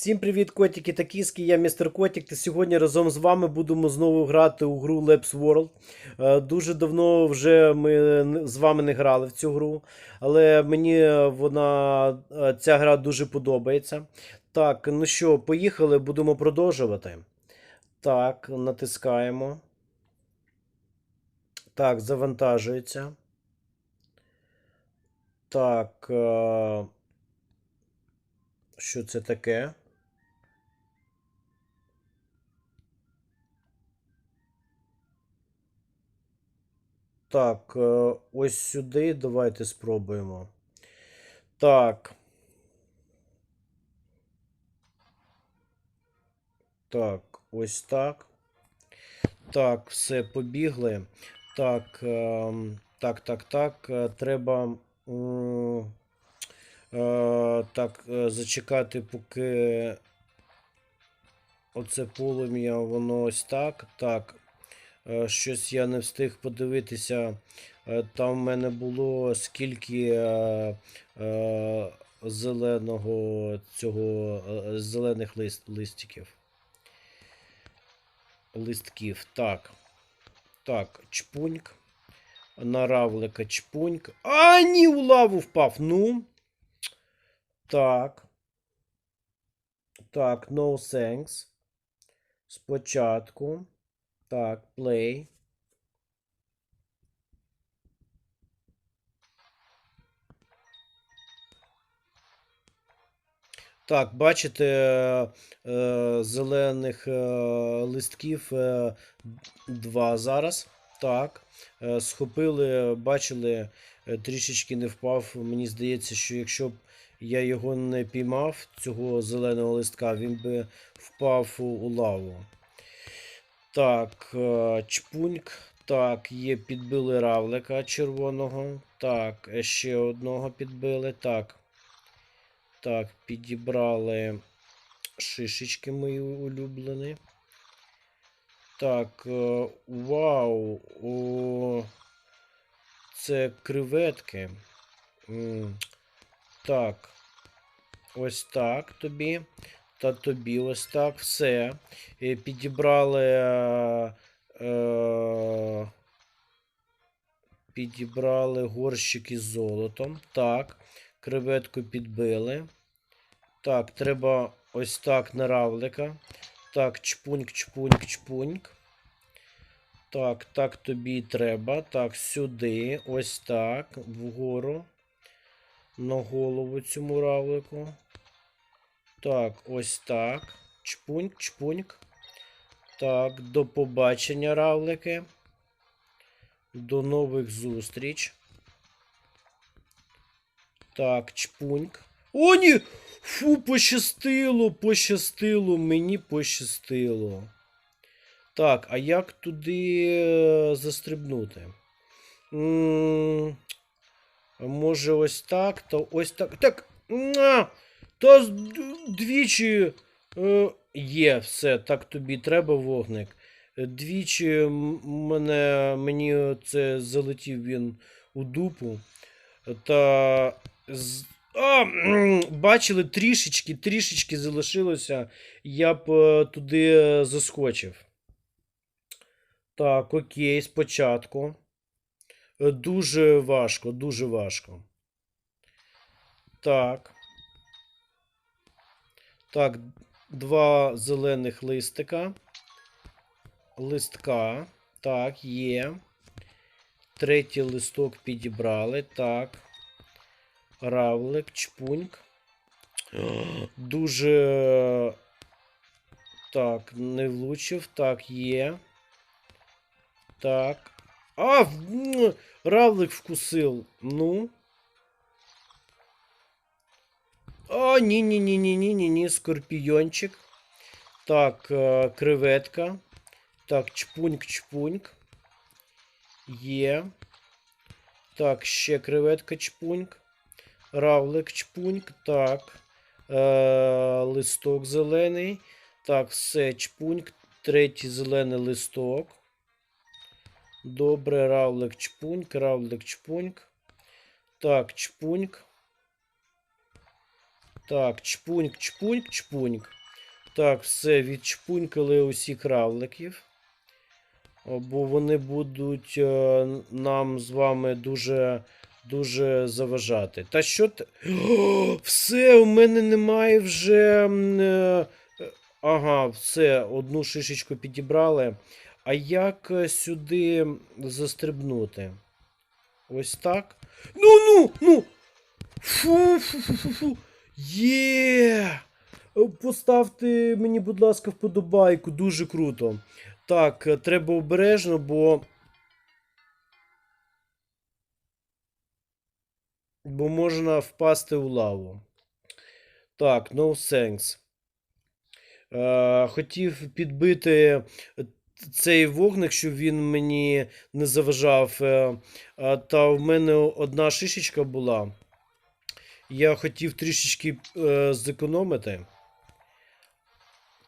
Всім привіт, котики та кіски, я містер Котик. Та сьогодні разом з вами будемо знову грати у гру Labs World. Е, Дуже давно вже ми з вами не грали в цю гру, але мені вона е, ця гра дуже подобається. Так, ну що, поїхали, будемо продовжувати. Так, натискаємо. Так, завантажується. Так. Е... Що це таке? Так, е, ось сюди давайте спробуємо. Так. Так, ось так. Так, все, побігли. Так, ем, так, так, так. е, Треба. е, Так, зачекати, поки оце полум'я, воно ось так. Так. Е, Щось я не встиг подивитися. Е, Там в мене було скільки е, зеленого цього зелених лист, листиків. Листків. Так. Так, чпуньк. На равлика чпуньк. А, ні, у лаву впав. Ну. Так. Так, no thanks. Спочатку. Так, play. Так, бачите, е, зелених е, листків е, два зараз. Так. Схопили, бачили, трішечки не впав. Мені здається, що якщо б я його не піймав, цього зеленого листка, він би впав у лаву. Так, е, чпуньк. Так, є підбили равлика червоного. Так, ще одного підбили. Так. Так, підібрали шишечки мої улюблені. Так, е, вау. О, це креветки. Так. Ось так тобі. Та тобі ось так. Все. Е, Підібрали. е, Підібрали горщик із золотом. Так. Креветку підбили. Так, треба ось так на равлика. Так, чпуньк, чпуньк, чпуньк. Так, так тобі треба. Так, сюди. Ось так. Вгору. На голову цьому равлику. Так, ось так. Чпуньк, чпуньк. Так, до побачення, равлики. До нових зустріч. Так, чпуньк. О, ні! Фу, пощастило, пощастило, мені пощастило. Так, а як туди е, застрибнути? М, Може, ось так, то ось так. Так. Та двічі е, є все, так тобі треба вогник. Е, Двічі мене, мені це залетів він у дупу. Та з... а, бачили, трішечки, трішечки залишилося, я б е, туди е, заскочив. Так, окей, спочатку. Дуже важко, дуже важко. Так. Так, два зелених листика. Листка. Так, є. Третій листок підібрали. Так. Равлик, чпуньк. Дуже. Так, не влучив. Так, є. Так. А! Равлик вкусив. Ну. А, ні, ні, ні, ні, ні, ні, ні, скорпіончик. Так, е, креветка. Так, чпуньк, чпуньк. Є. Так, ще креветка чпуньк. Равлик чпуньк. Так. Е, листок зелений. Так, все, чпуньк. Третій зелений листок. Добре, равлик чпуньк, равлик чпуньк. Так, чпуньк. Так, чпуньк, чпуньк, чпуньк. Так, все, відчпунькали усіх равликів. О, Бо вони будуть е, нам з вами дуже, дуже заважати. Та що ти. О, все, у мене немає вже. е, е, Ага, все, одну шишечку підібрали. А як е, сюди застрибнути? Ось так. Ну, ну, ну! Фу, фу, фу, фу, фу. Є! Е, Поставте мені, будь ласка, вподобайку, дуже круто. Так, е, треба обережно, бо. Бо можна впасти у лаву. Так, no thanks. Е, хотів підбити цей вогник, щоб він мені не заважав. е, та в мене одна шишечка була. Я хотів трішечки е, зекономити.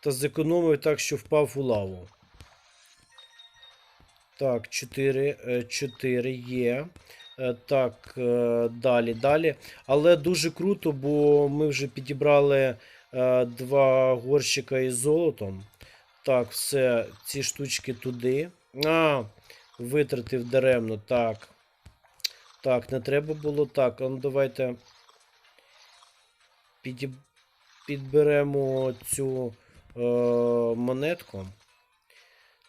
Та зекономив так, що впав у лаву. Так, 4, 4 є. Е, Так, е, далі, далі. Але дуже круто, бо ми вже підібрали е, два горщика із золотом. Так, все, ці штучки туди. А, витратив даремно. Так. Так, не треба було так. Ну давайте підіб... підберемо цю е, монетку.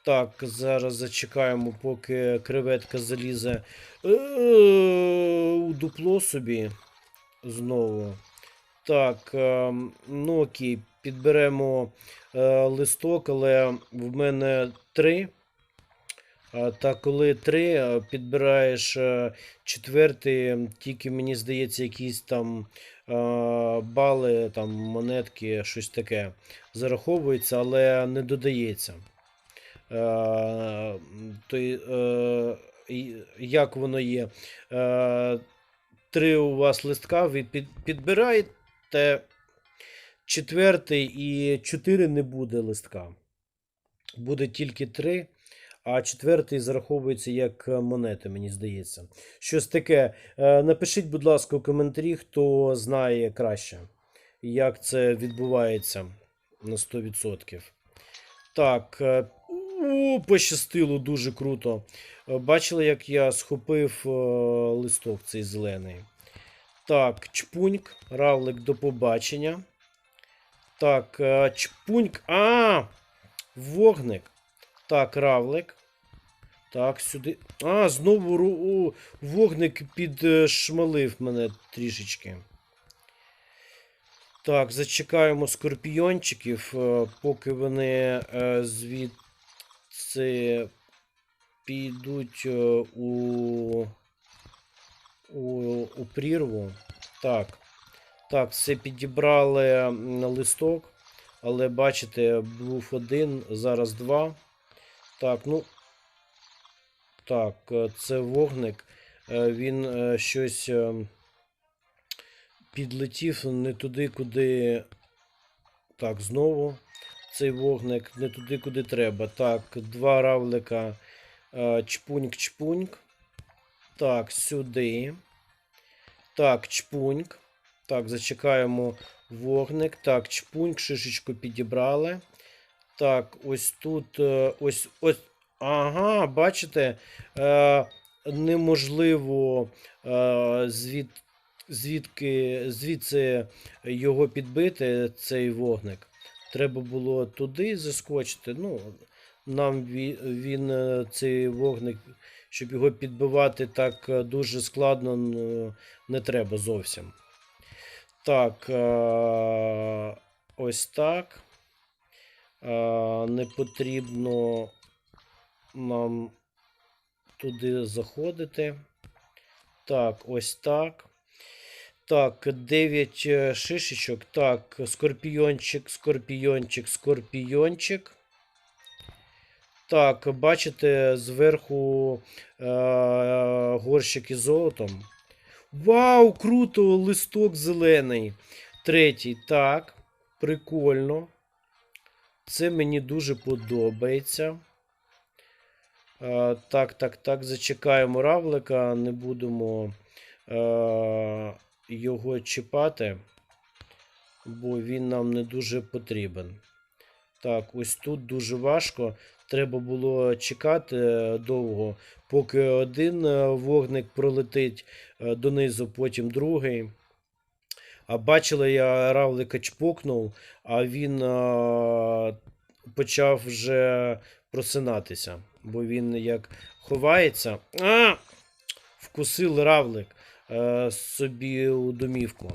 Так, зараз зачекаємо, поки креветка залізе е, у дупло собі знову. Так, е, ну окей, підберемо е, листок, але в мене три. Та коли три підбираєш е, четвертий, тільки мені здається, якісь там бали, там монетки, щось таке зараховується, але не додається. Е, то, е, як воно є? Три у вас листка, ви підбираєте четвертий і чотири не буде листка. Буде тільки три, а четвертий зараховується як е, монети, мені здається. Щось таке. Е, Напишіть, будь ласка, у коментарі, хто знає краще, як це відбувається на 100%. Так. е, О, пощастило дуже круто. Е, Бачили, як я схопив е, листок цей зелений. Так, чпуньк, равлик до побачення. Так, е, чпуньк. А! Вогник. Так, равлик. Так, сюди. А, знову ру- вогник підшмалив мене трішечки. Так, зачекаємо скорпіончиків, е, поки вони е, звідси підуть е, у, у, у прірву. Так. Так, все підібрали листок. Але бачите, був один, зараз два. Так, ну. Так, е, це вогник. Е, Він е, щось підлетів не туди, куди. Так, знову цей вогник не туди, куди треба. Так, два равлика. Чпуньк-чпуньк. Так, сюди. Так, чпуньк. Так, зачекаємо вогник. Так, чпуньк, шишечку підібрали. Так, ось тут. е, Ось. ось. Ага, бачите, е, неможливо е, звід, звідки, звідси його підбити, цей вогник. Треба було туди заскочити. Ну, нам він, е, цей вогник, щоб його підбивати так е, дуже складно, не треба зовсім. Так, е, ось так. Е, Не потрібно нам туди заходити. Так, ось так. Так, 9 шишечок. Так, скорпіончик, скорпіончик, скорпіончик. Так, бачите, зверху е, горщик із золотом. Вау, круто! Листок зелений. Третій. Так, прикольно. Це мені дуже подобається. Е, так, так, так, зачекаємо равлика, не будемо е, його чіпати. бо він нам не дуже потрібен. Так, ось тут дуже важко. Треба було чекати е, довго, поки один вогник пролетить донизу, потім другий. А бачила, я равлика чпокнув, а він а, почав вже просинатися, бо він як ховається. А! Вкусив равлик е, собі у домівку.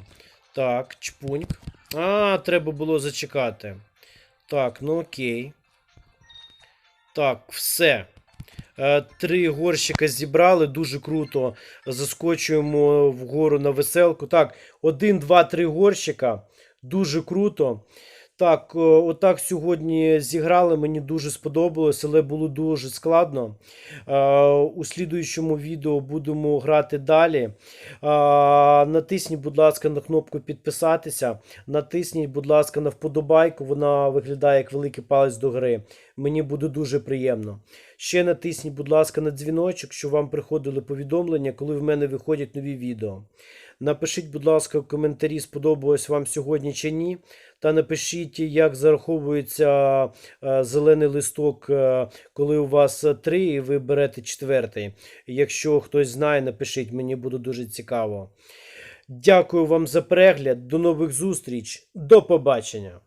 Так, чпуньк. А, треба було зачекати. Так, ну окей. Так, все. Е, Три горщика зібрали, дуже круто. Заскочуємо вгору на веселку. Так, один, два, три горщика. Дуже круто. Так, е, отак сьогодні зіграли. Мені дуже сподобалось, але було дуже складно. Е, У слідуючому відео будемо грати далі. Натисніть, будь ласка, на кнопку підписатися. Натисніть, будь ласка, на вподобайку. Вона виглядає як великий палець до гри. Мені буде дуже приємно. Ще натисніть, будь ласка, на дзвіночок, щоб вам приходили повідомлення, коли в мене виходять нові відео. Напишіть, будь ласка, в коментарі, сподобалось вам сьогодні чи ні. Та напишіть, як зараховується е, зелений листок, е, коли у вас три, і ви берете четвертий. Якщо хтось знає, напишіть, мені буде дуже цікаво. Дякую вам за перегляд. До нових зустріч. До побачення!